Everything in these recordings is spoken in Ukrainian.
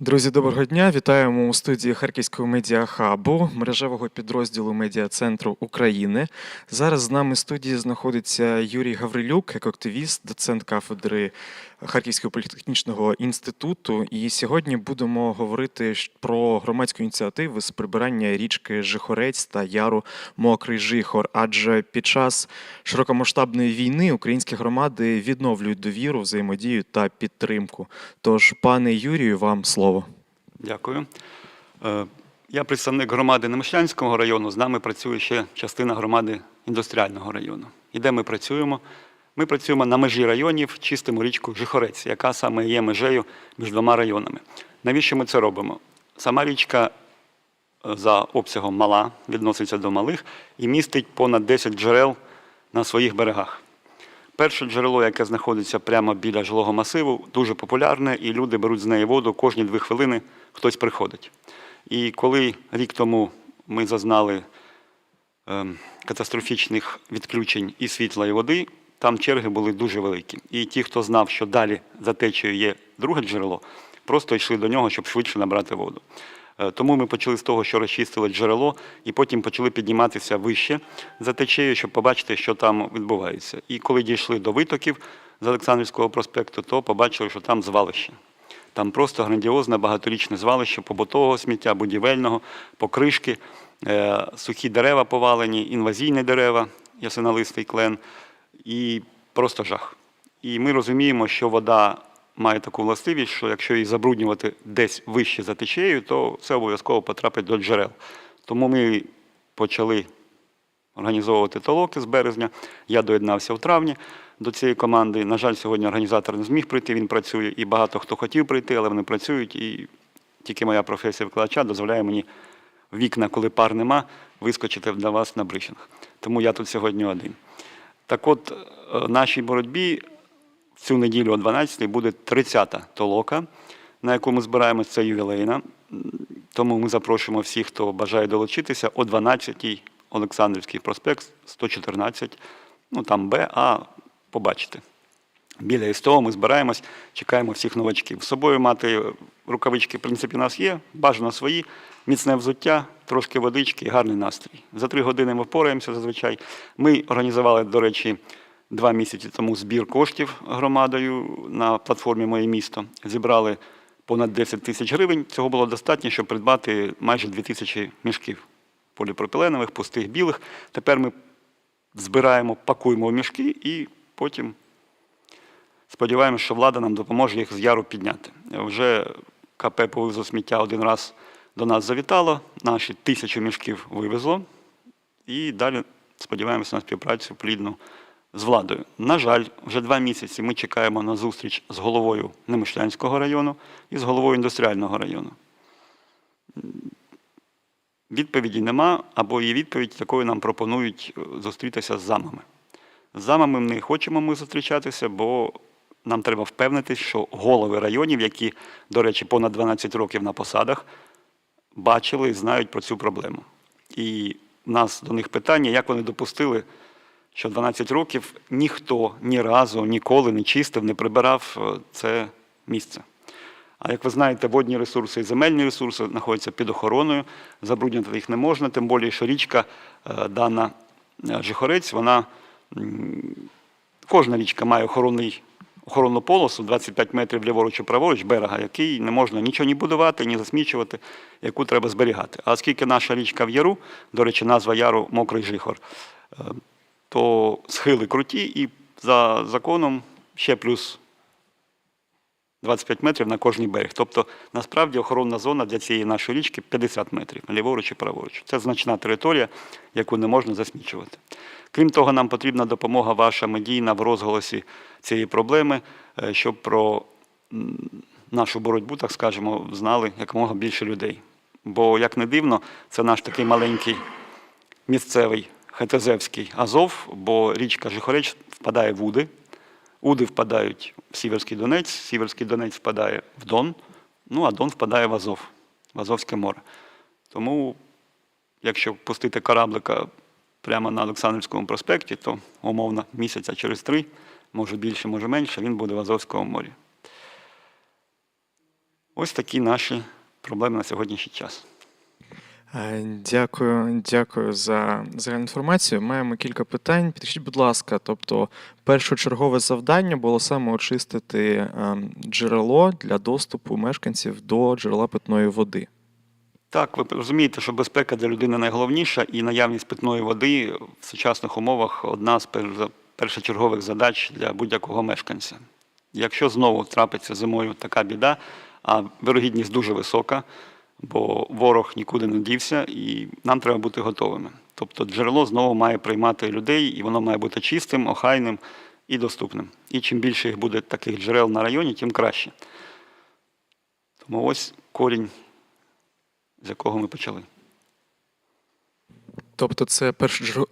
Друзі, доброго дня! Вітаємо у студії Харківського медіахабу, мережевого підрозділу медіа-центру України. Зараз з нами в студії знаходиться Юрій Гаврилюк, екоактивіст, доцент кафедри Харківського політехнічного інституту. І сьогодні будемо говорити про громадську ініціативу з прибирання річки Жихорець та яру Мокрий Жихор. Адже під час широкомасштабної війни українські громади відновлюють довіру, взаємодію та підтримку. Тож, пане Юрію, вам слово. Дякую. Е, Я представник громади Немишлянського району. З нами працює ще частина громади індустріального району. І де ми працюємо? Ми працюємо на межі районів, чистимо річку Жихорець, яка саме є межею між двома районами. Навіщо ми це робимо? Сама річка е, за обсягом мала, відноситься до малих і містить понад 10 джерел на своїх берегах. Перше джерело, яке знаходиться прямо біля жилого масиву, дуже популярне, і люди беруть з неї воду кожні дві хвилини хтось приходить. І коли рік тому ми зазнали ем, катастрофічних відключень і світла, і води, там черги були дуже великі. І ті, хто знав, що далі за течією є друге джерело, просто йшли до нього, щоб швидше набрати воду. Е, Тому ми почали з того, що розчистили джерело, і потім почали підніматися вище за течією, щоб побачити, що там відбувається. І коли дійшли до витоків з Олександрівського проспекту, то побачили, що там звалище. Там просто грандіозне багаторічне звалище побутового сміття, будівельного, покришки, е, сухі дерева повалені, інвазійні дерева, ясенолистий клен, і просто жах. І ми розуміємо, що вода має таку властивість, що якщо її забруднювати десь вище за течією, то це обов'язково потрапить до джерел. Тому ми почали організовувати толоки з березня. Я доєднався в травні до цієї команди. На жаль, сьогодні організатор не зміг прийти, він працює, і багато хто хотів прийти, але вони працюють. І тільки моя професія викладача дозволяє мені вікна, коли пар нема, вискочити для вас на брифінг. Тому я тут сьогодні один. Так от, е, нашій боротьбі в цю неділю о 12 буде 30-та толока, на яку ми збираємося, це ювілейна. Тому ми запрошуємо всіх, хто бажає долучитися о 12-й Олександрівський проспект 114, ну там Б, А, побачите. Біля СТО ми збираємось, чекаємо всіх новачків. З собою мати рукавички, в принципі, у нас є, бажано свої, міцне взуття, трошки водички і гарний настрій. За три години ми впораємося зазвичай. Ми організували, до речі, два місяці тому збір коштів громадою на платформі Моє місто. Зібрали понад 10 тисяч гривень. Цього було достатньо, щоб придбати майже 2 тисячі мішків поліпропіленових, пустих білих. Тепер ми збираємо, пакуємо в мішки і потім сподіваємося, що влада нам допоможе їх з яру підняти. Вже КП по вивозу сміття один раз до нас завітало, наші тисячу мішків вивезло, і далі сподіваємося на співпрацю плідну з владою. На жаль, вже два місяці ми чекаємо на зустріч з головою Немишлянського району і з головою індустріального району. Відповіді нема, або є відповідь, якою нам пропонують е, зустрітися з замами. З замами не хочемо ми зустрічатися, бо нам треба впевнитись, що голови районів, які, до речі, понад 12 років на посадах, бачили і знають про цю проблему. І в нас до них питання, як вони допустили, що 12 років ніхто ні разу ніколи не чистив, не прибирав е, це місце. А як ви знаєте, водні ресурси і земельні ресурси знаходяться під охороною, забруднювати їх не можна, тим більше, що річка е, дана е, Жихорець, вона кожна річка має охоронний, охоронну полосу 25 метрів ліворуч і праворуч берега, який не можна нічого ні будувати, ні засмічувати, яку треба зберігати. А оскільки наша річка в яру, до речі, назва яру Мокрий Жихор, е, то схили круті, і за законом ще плюс 25 метрів на кожний берег. Тобто, насправді, охоронна зона для цієї нашої річки 50 метрів, ліворуч і праворуч. Це значна територія, яку не можна засмічувати. Крім того, нам потрібна допомога ваша медійна в розголосі цієї проблеми, е, щоб про нашу боротьбу, так скажемо, знали якомога більше людей. Бо, як не дивно, це наш такий маленький місцевий Хетезевський Азов, бо річка Жихорець впадає в Уди. Уди впадають в Сіверський Донець, Сіверський Донець впадає в Дон, ну а Дон впадає в Азов, в Азовське море. Тому, якщо пустити кораблика прямо на Олександрівському проспекті, то умовно місяця через три, може більше, може менше, він буде в Азовському морі. Ось такі наші проблеми на сьогоднішній час. Е, Дякую, дякую за, за інформацію. Маємо кілька питань. Підкажіть, будь ласка, тобто, першочергове завдання було саме очистити ем, джерело для доступу мешканців до джерела питної води. Так, ви розумієте, що безпека для людини найголовніша, і наявність питної води в сучасних умовах одна з пер- першочергових задач для будь-якого мешканця. Якщо знову трапиться зимою така біда, а вирогідність дуже висока, бо ворог нікуди не дівся, і нам треба бути готовими. Тобто джерело знову має приймати людей, і воно має бути чистим, охайним і доступним. І чим більше їх буде таких джерел на районі, тим краще. Тому ось корінь з якого ми почали. Тобто, це першочер-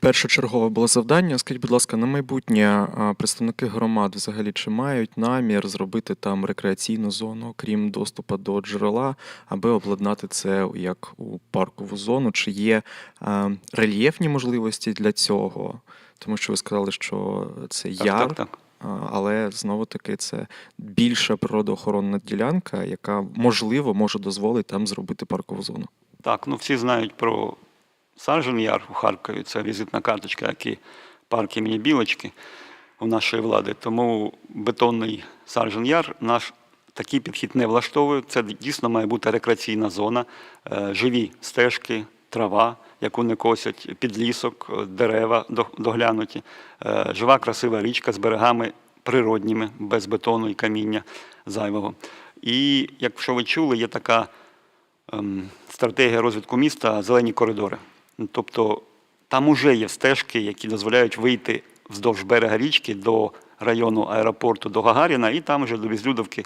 першочергове було завдання. Скажіть, будь ласка, на майбутнє представники громад взагалі чи мають намір зробити там рекреаційну зону, крім доступу до джерела, аби обладнати це як у паркову зону? Чи є рельєфні можливості для цього? Тому що ви сказали, що це Так, яр, так, так. але знову таки це більша природоохоронна ділянка, яка можливо може дозволити там зробити паркову зону. Так, ну всі знають про Саржен Яр у Харкові. Це візитна карточка, як і парк імені Білочки у нашої влади. Тому бетонний Саржен Яр наш такий підхід не влаштовує. Це дійсно має бути рекреаційна зона, е, живі стежки, трава, яку не косять, підлісок, е, дерева доглянуті, е, жива красива річка з берегами природніми, без бетону і каміння зайвого. І якщо ви чули, є така ем, стратегія розвитку міста зелені коридори. Ну, Тобто там уже є стежки, які дозволяють вийти вздовж берега річки до району аеропорту до Гагаріна, і там вже до Візлюдовки,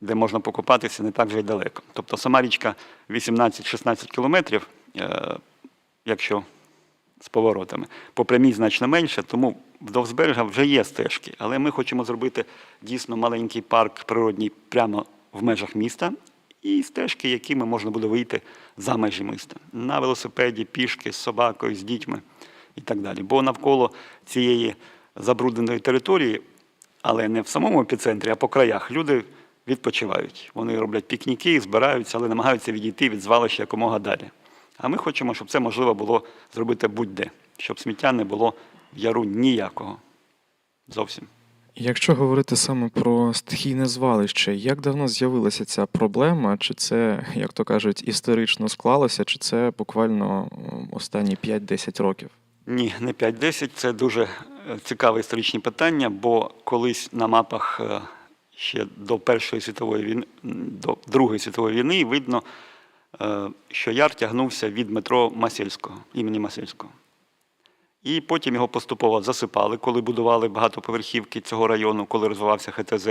де можна покупатися, не так вже й далеко. Тобто сама річка 18-16 кілометрів, е, якщо з поворотами. По прямій значно менше, тому вдовж берега вже є стежки. Але ми хочемо зробити дійсно маленький парк природній прямо в межах міста і стежки, якими можна буде вийти за межі міста. На велосипеді, пішки, з собакою, з дітьми і так далі. Бо навколо цієї забрудненої території, але не в самому епіцентрі, а по краях, люди відпочивають. Вони роблять пікніки, збираються, але намагаються відійти від звалища якомога далі. А ми хочемо, щоб це можливо було зробити будь-де, щоб сміття не було в яру ніякого. Зовсім. Якщо говорити саме про стихійне звалище, як давно з'явилася ця проблема? Чи це, як то кажуть, історично склалося, чи це буквально останні 5-10 років? Ні, не 5-10. Це дуже е, цікаве історичне питання, бо колись на мапах е, ще до Першої світової війни, до Другої світової війни видно, е, що яр тягнувся від метро Масельського, імені Масельського. І потім його поступово засипали, коли будували багатоповерхівки цього району, коли розвивався ХТЗ.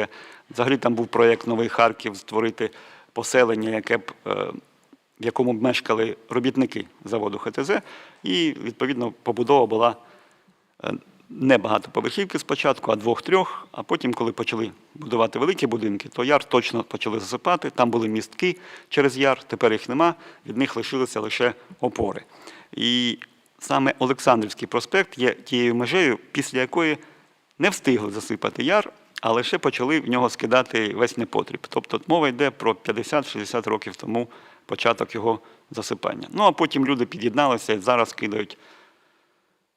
Взагалі там був проєкт Новий Харків створити поселення, яке б, е, в якому б мешкали робітники заводу ХТЗ. І, відповідно, побудова була е, не багатоповерхівки спочатку, а двох-трьох. А потім, коли почали будувати великі будинки, то яр точно почали засипати. Там були містки через яр, тепер їх нема, від них лишилися лише опори. І саме Олександрівський проспект є тією межею, після якої не встигли засипати яр, а лише почали в нього скидати весь непотріб. Тобто мова йде про 50-60 років тому початок його засипання. Ну а потім люди під'єдналися і зараз кидають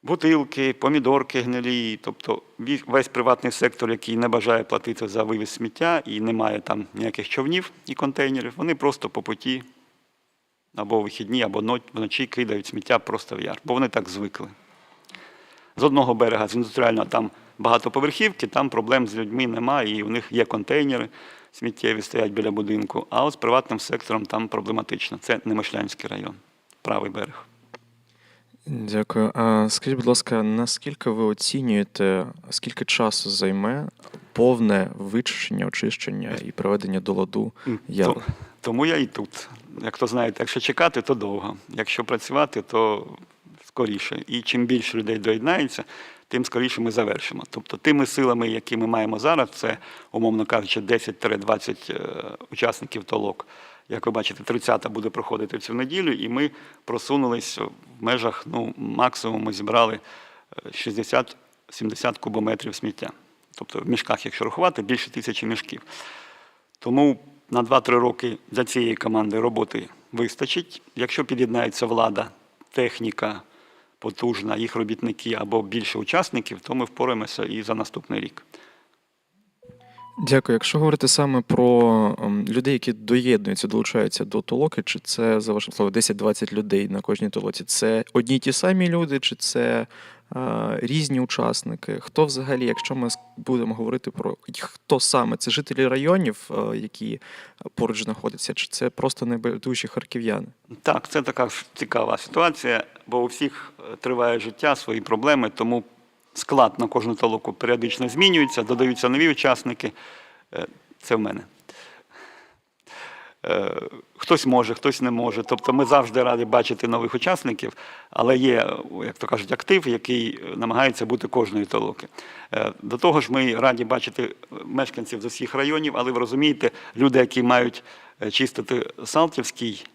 бутилки, помідорки гнилі, тобто весь приватний сектор, який не бажає платити за вивіз сміття і не має там ніяких човнів і контейнерів, вони просто по путі або вихідні, або вночі кидають сміття просто в яр, бо вони так звикли. З одного берега, з індустріального, там багатоповерхівки, там проблем з людьми немає, і у них є контейнери сміттєві стоять біля будинку. А от з приватним сектором там проблематично. Це Немишлянський район, правий берег. Дякую. А скажіть, будь ласка, наскільки ви оцінюєте, скільки часу займе повне вичищення, очищення і приведення до ладу яру? Тому я і тут. Як то знаєте, якщо чекати, то довго. Якщо працювати, то скоріше. І чим більше людей доєднається, тим скоріше ми завершимо. Тобто тими силами, які ми маємо зараз, це, умовно кажучи, 10-20 е, учасників толок. Як ви бачите, 30-та буде проходити цю неділю, і ми просунулись в межах, ну, максимум ми зібрали е, 60-70 кубометрів сміття. Тобто в мішках, якщо рахувати, більше тисячі мішків. Тому на 2-3 роки для цієї команди роботи вистачить. Якщо під'єднається влада, техніка потужна, їх робітники або більше учасників, то ми впораємося і за наступний рік. Дякую. Якщо говорити саме про ем, людей, які доєднуються, долучаються до толоки, чи це за вашим словом 10-20 людей на кожній толоці? Це одні й ті самі люди, чи це е, різні учасники? Хто взагалі, якщо ми будемо говорити про хто саме? Це жителі районів, е, які поруч знаходяться, чи це просто небайдужі харків'яни? Так, це така цікава ситуація, бо у всіх е, триває життя, свої проблеми, тому склад на кожну толоку періодично змінюється, додаються нові учасники. Е, Це в мене. Е, Хтось може, хтось не може. Тобто ми завжди раді бачити нових учасників, але є, як то кажуть, актив, який намагається бути кожної толоки. Е, До того ж, ми раді бачити мешканців з усіх районів, але ви розумієте, люди, які мають чистити Салтівський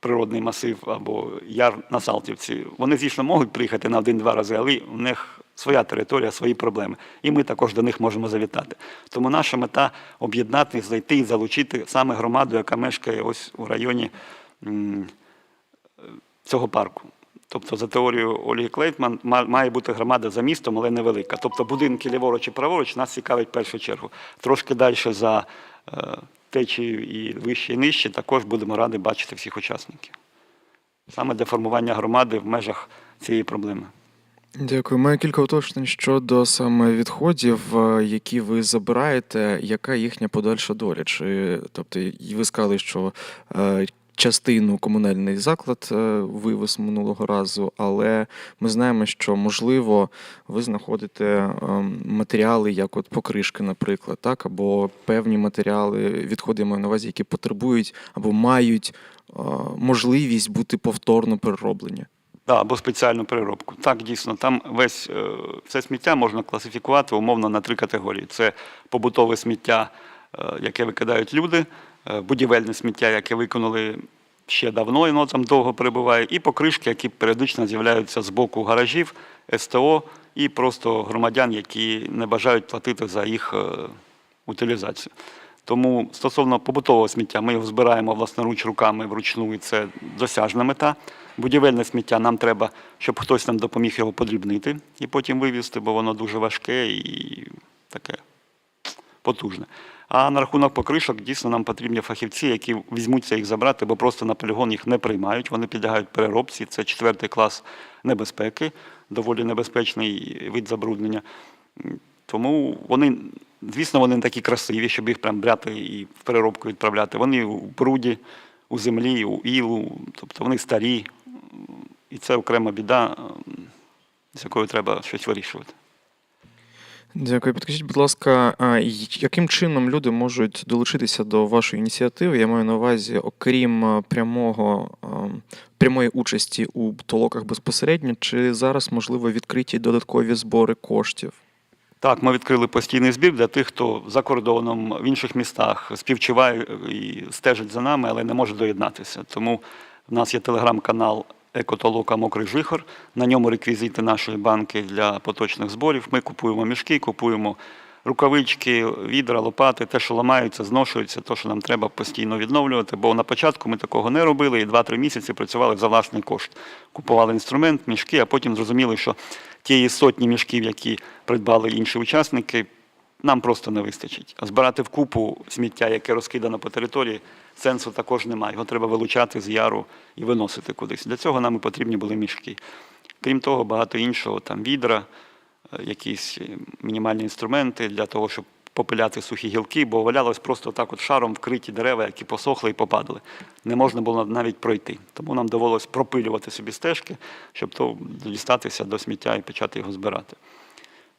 природний масив або яр на Салтівці, вони, звісно, можуть приїхати на один-два рази, але у них своя територія, свої проблеми. І ми також до них можемо завітати. Тому наша мета об'єднати, знайти і залучити саме громаду, яка мешкає ось у районі е, цього парку. Тобто, за теорією Ольги Клейтман, має бути громада за містом, але невелика. Тобто будинки ліворуч і праворуч нас цікавить в першу чергу. Трошки далі за течією і вище і нижче також будемо раді бачити всіх учасників. Саме для формування громади в межах цієї проблеми. Дякую. Маю кілька уточнень щодо саме відходів, е, які ви забираєте. Яка їхня подальша доля? Чи тобто, ви сказали, що е, частину комунальний заклад е, вивез минулого разу, але ми знаємо, що можливо ви знаходите ем, матеріали, як от покришки, наприклад, так, або певні матеріали, відходи маю на увазі, які потребують або мають е, можливість бути повторно перероблені. Да, або спеціальну переробку. Так, дійсно, там весь е, все сміття можна класифікувати умовно на три категорії: це побутове сміття, яке викидають люди, будівельне сміття, яке виконали ще давно, і воно там довго перебуває, і покришки, які періодично з'являються з боку гаражів, СТО і просто громадян, які не бажають платити за їх е, утилізацію. Тому стосовно побутового сміття, ми його збираємо власноруч руками вручну, і це досяжна мета. Будівельне сміття нам треба, щоб хтось нам допоміг його подрібнити і потім вивезти, бо воно дуже важке і таке потужне. А на рахунок покришок дійсно нам потрібні фахівці, які візьмуться їх забрати, бо просто на полігон їх не приймають. Вони підлягають переробці. Це четвертий клас небезпеки, доволі небезпечний вид забруднення. Тому вони, звісно, вони не такі красиві, щоб їх прям брати і в переробку відправляти. Вони у бруді, у землі, у ілу, тобто вони старі. І це окрема біда, з якою треба щось вирішувати. Дякую. Підкажіть, будь ласка, яким чином люди можуть долучитися до вашої ініціативи? Я маю на увазі, окрім прямого прямої участі у толоках безпосередньо, чи зараз можливо відкриті додаткові збори коштів? Так, ми відкрили постійний збір для тих, хто за кордоном в інших містах співчуває і стежить за нами, але не може доєднатися. Тому в нас є телеграм-канал Екотолока Мокрий Жихор. На ньому реквізити нашої банки для поточних зборів. Ми купуємо мішки, купуємо рукавички, відра, лопати, те, що ламаються, зношується, те, що нам треба постійно відновлювати. Бо на початку ми такого не робили і 2-3 місяці працювали за власний кошт. Купували інструмент, мішки, а потім зрозуміли, що тієї сотні мішків, які придбали інші учасники, нам просто не вистачить. А збирати в купу сміття, яке розкидано по території, сенсу також немає. Його треба вилучати з яру і виносити кудись. Для цього нам і потрібні були мішки. Крім того, багато іншого, там відра, е, якісь е, мінімальні інструменти для того, щоб попиляти сухі гілки, бо валялось просто так от шаром вкриті дерева, які посохли і попадали. Не можна було навіть пройти. Тому нам довелось пропилювати собі стежки, щоб то дістатися до сміття і почати його збирати.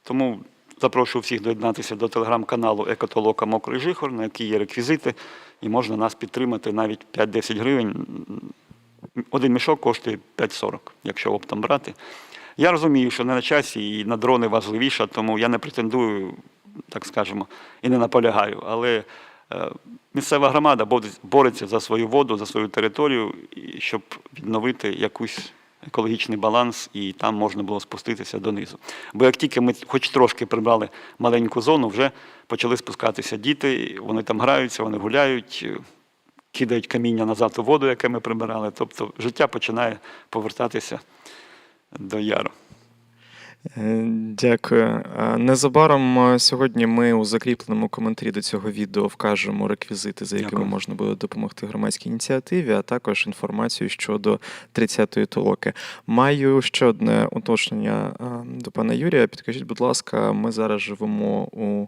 Тому запрошую всіх доєднатися до телеграм-каналу Екотолока Мокрий Жихор, на якій є реквізити, і можна нас підтримати навіть 5-10 гривень. Один мішок коштує 5,40, якщо оптом брати. Я розумію, що не на часі і на дрони важливіше, тому я не претендую, так скажемо, і не наполягаю. Але е, місцева громада бореться за свою воду, за свою територію, щоб відновити якусь екологічний баланс, і там можна було спуститися донизу. Бо як тільки ми хоч трошки прибрали маленьку зону, вже почали спускатися діти, вони там граються, вони гуляють, кидають каміння назад у воду, яке ми прибирали. Тобто життя починає повертатися до яру. Е, Дякую. Незабаром е, сьогодні ми у закріпленому коментарі до цього відео вкажемо реквізити, за якими Дякую. можна буде допомогти громадській ініціативі, а також інформацію щодо 30-ї толоки. Маю ще одне уточнення е, до пана Юрія. Підкажіть, будь ласка, ми зараз живемо у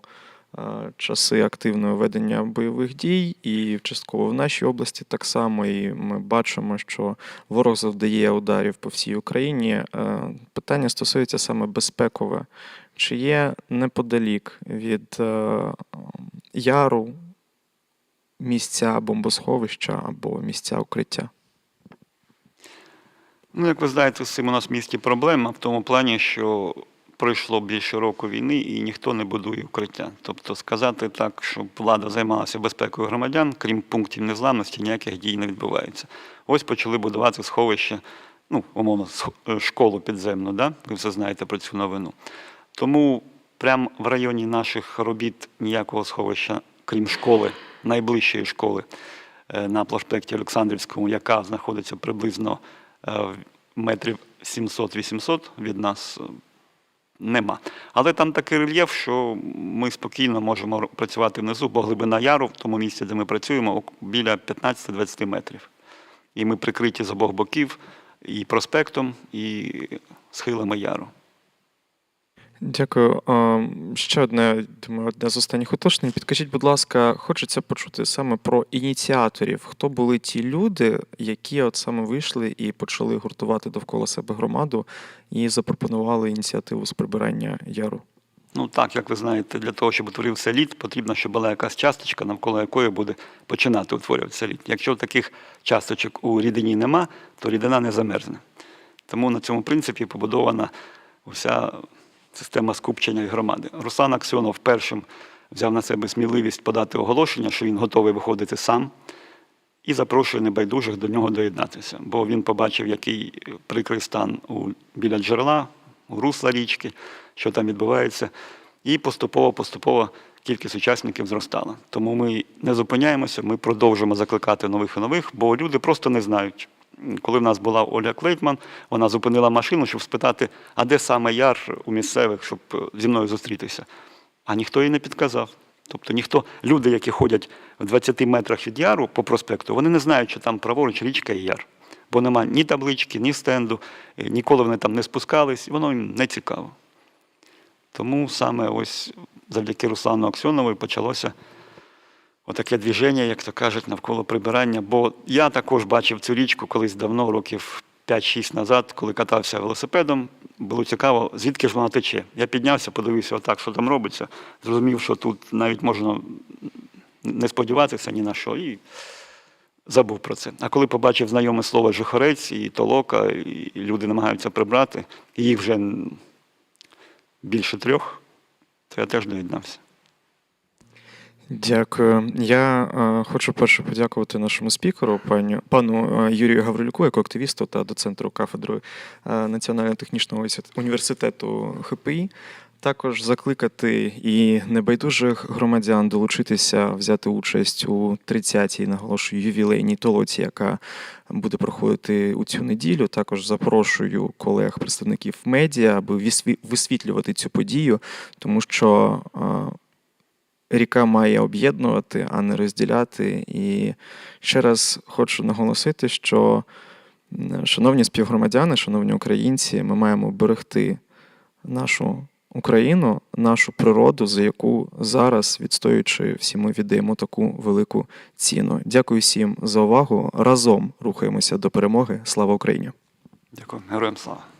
часи активного ведення бойових дій, і частково в нашій області так само. І ми бачимо, що ворог завдає ударів по всій Україні. Е, Питання стосується саме безпекове. Чи є неподалік від е, яру місця бомбосховища або місця укриття? Ну, як ви знаєте, з цим у нас в місті проблема в тому плані, що пройшло більше року війни і ніхто не будує укриття. Тобто сказати так, щоб влада займалася безпекою громадян, крім пунктів незламності, ніяких дій не відбувається. Ось почали будувати сховище, ну, умовно, е, школу підземну, да? ви все знаєте про цю новину. Тому прямо в районі наших робіт ніякого сховища, крім школи, найближчої школи е, на проспекті Олександрівському, яка знаходиться приблизно е, метрів 700-800 від нас, нема. Але там такий рельєф, що ми спокійно можемо працювати внизу, бо глибина яру в тому місці, де ми працюємо, біля 15-20 метрів. І ми прикриті з обох боків і проспектом, і схилами яру. Дякую. Ще одне, думаю, одне з останніх уточнень. Підкажіть, будь ласка, хочеться почути саме про ініціаторів. Хто були ті люди, які от саме вийшли і почали гуртувати довкола себе громаду і запропонували ініціативу з прибирання яру? Ну так, як ви знаєте, для того, щоб утворився лід, потрібно, щоб була якась часточка, навколо якої буде починати утворюватися лід. Якщо таких часточок у рідині нема, то рідина не замерзне. Тому на цьому принципі побудована вся система скупчення і громади. Руслан Аксьонов першим взяв на себе сміливість подати оголошення, що він готовий виходити сам, і запрошує небайдужих до нього доєднатися. Бо він побачив, який прикрий стан у, біля джерела, у русла річки, що там відбувається. І поступово-поступово кількість учасників зростала. Тому ми не зупиняємося, ми продовжуємо закликати нових і нових, бо люди просто не знають. Коли в нас була Оля Клейтман, вона зупинила машину, щоб спитати, а де саме яр у місцевих, щоб е, зі мною зустрітися. А ніхто їй не підказав. Тобто ніхто, люди, які ходять в 20 метрах від яру по проспекту, вони не знають, що там праворуч річка і яр. Бо нема ні таблички, ні стенду, е, ніколи вони там не спускались, і воно їм не цікаво. Тому саме ось завдяки Руслану Аксьонову почалося отаке движення, як то кажуть, навколо прибирання. Бо я також бачив цю річку колись давно, років 5-6 назад, коли катався велосипедом. Було цікаво, звідки ж вона тече. Я піднявся, подивився отак, що там робиться. Зрозумів, що тут навіть можна не сподіватися ні на що. І забув про це. А коли побачив знайоме слово жихорець і толока, і люди намагаються прибрати, і їх вже більше трьох, то я теж доєднався. Дякую. Я е, хочу перше подякувати нашому спікеру, пані, пану е, Юрію Гаврилюку, як активісту та доцентру кафедри е, Національного технічного університету ХПІ. Також закликати і небайдужих громадян долучитися, взяти участь у 30-й, наголошую, ювілейній толоці, яка буде проходити у цю неділю. Також запрошую колег, представників медіа, аби висвітлювати цю подію, тому що е, ріка має об'єднувати, а не розділяти. І ще раз хочу наголосити, що, шановні співгромадяни, шановні українці, ми маємо берегти нашу Україну, нашу природу, за яку зараз, відстоюючи всі, ми віддаємо таку велику ціну. Дякую всім за увагу. Разом рухаємося до перемоги. Слава Україні! Дякую, героям слава.